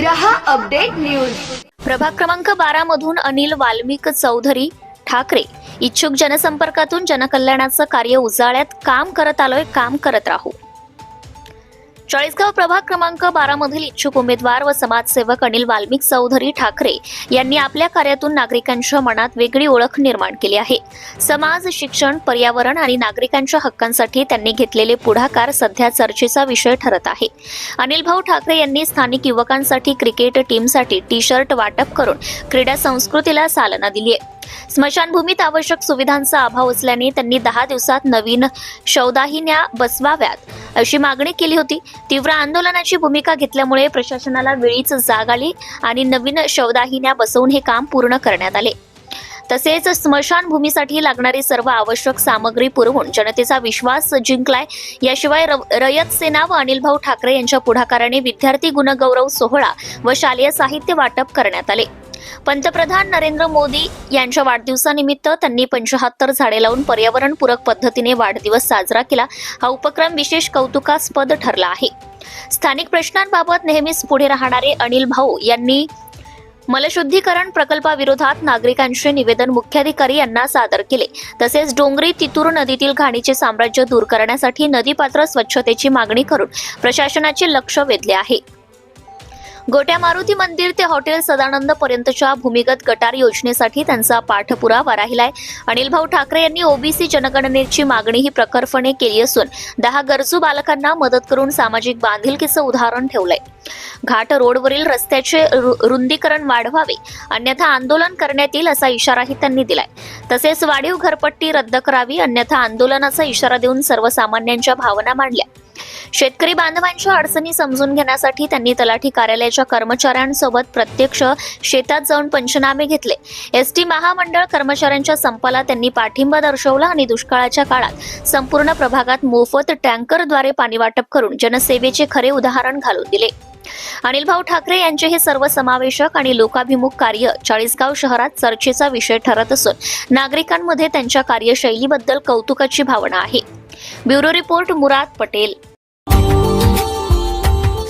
रहा update news. प्रभाग क्रमांक बारा मधून अनिल वाल्मिक चौधरी ठाकरे इच्छुक जनसंपर्कातून जनकल्याणाचं कार्य उजाळ्यात काम करत आलोय काम करत राहू. चाळीसगाव प्रभाग क्रमांक बारा मधील इच्छुक उमेदवार व समाजसेवक अनिल वाल्मिक चौधरी ठाकरे यांनी आपल्या कार्यातून नागरिकांच्या मनात वेगळी ओळख निर्माण केली आहे. समाज शिक्षण पर्यावरण आणि नागरिकांच्या हक्कांसाठी त्यांनी घेतलेले पुढाकार सध्या चर्चेचा विषय ठरत आहे. अनिल भाऊ ठाकरे यांनी स्थानिक युवकांसाठी क्रिकेट टीमसाठी टी शर्ट वाटप करून क्रीडा संस्कृतीला चालना दिली आहे. स्मशानभूमीत आवश्यक सुविधांचा अभाव असल्याने त्यांनी दहा दिवसात नवीन शवदाहिन्या बसवाव्यात अशी मागणी केली होती. तीव्र आंदोलनाची भूमिका घेतल्यामुळे प्रशासनाला वेळीच जाग आली आणि नवीन शवदाहिन्या बसवून हे काम पूर्ण करण्यात आले. तसेच स्मशानभूमीसाठी लागणारी सर्व आवश्यक सामग्री पुरवून जनतेचा विश्वास जिंकलाय. याशिवाय र- रयत सेना व अनिल भाऊ ठाकरे यांच्या पुढाकाराने विद्यार्थी गुणगौरव सोहळा व शालेय साहित्य वाटप करण्यात आले. पंतप्रधान नरेंद्र मोदी यांच्या वाढदिवसानिमित्त त्यांनी पंचाहत्तर झाडे लावून पर्यावरणपूरक पद्धतीने वाढदिवस साजरा केला. हा उपक्रम विशेष कौतुकास्पद ठरला आहे. स्थानिक प्रश्नांबाबत नेहमीच पुढे राहणारे अनिल भाऊ यांनी मलशुद्धीकरण प्रकल्पाविरोधात नागरिकांचे निवेदन मुख्याधिकारी यांना सादर केले. तसेच डोंगरी तितूर नदीतील घाणीचे साम्राज्य दूर करण्यासाठी नदीपात्र स्वच्छतेची मागणी करून प्रशासनाचे लक्ष वेधले आहे. गोट्या मारुती मंदिर ते हॉटेल सदानंद पर्यंतच्या भूमिगत गटार योजनेसाठी त्यांचा पाठपुरावा राहिलाय. अनिल भाऊ ठाकरे यांनी ओबीसी जनगणनेची मागणीही प्रखरपणे केली असून दहा गरजू बालकांना मदत करून सामाजिक बांधिलकीचं उदाहरण ठेवलंय. घाट रोडवरील रस्त्याचे रु- रुंदीकरण वाढवावे अन्यथा आंदोलन करण्यात येईल असा इशाराही त्यांनी दिलाय. तसेच वाढीव घरपट्टी रद्द करावी अन्यथा आंदोलनाचा इशारा देऊन सर्वसामान्यांच्या भावना मांडल्या. शेतकरी बांधवांच्या अडचणी समजून घेण्यासाठी त्यांनी तलाठी कार्यालयाच्या कर्मचाऱ्यांसोबत प्रत्यक्ष शेतात जाऊन पंचनामे घेतले. एस टी महामंडळ कर्मचाऱ्यांच्या संपाला त्यांनी पाठिंबा दर्शवला आणि दुष्काळाच्या काळात संपूर्ण प्रभागात मोफत टँकरद्वारे पाणी वाटप करून जनसेवेचे खरे उदाहरण घालून दिले. अनिल भाऊ ठाकरे यांचे हे सर्वसमावेशक आणि लोकाभिमुख कार्य चाळीसगाव शहरात चर्चेचा विषय ठरत असून नागरिकांमध्ये त्यांच्या कार्यशैलीबद्दल कौतुकाची भावना आहे. Bureau report Murad Patel.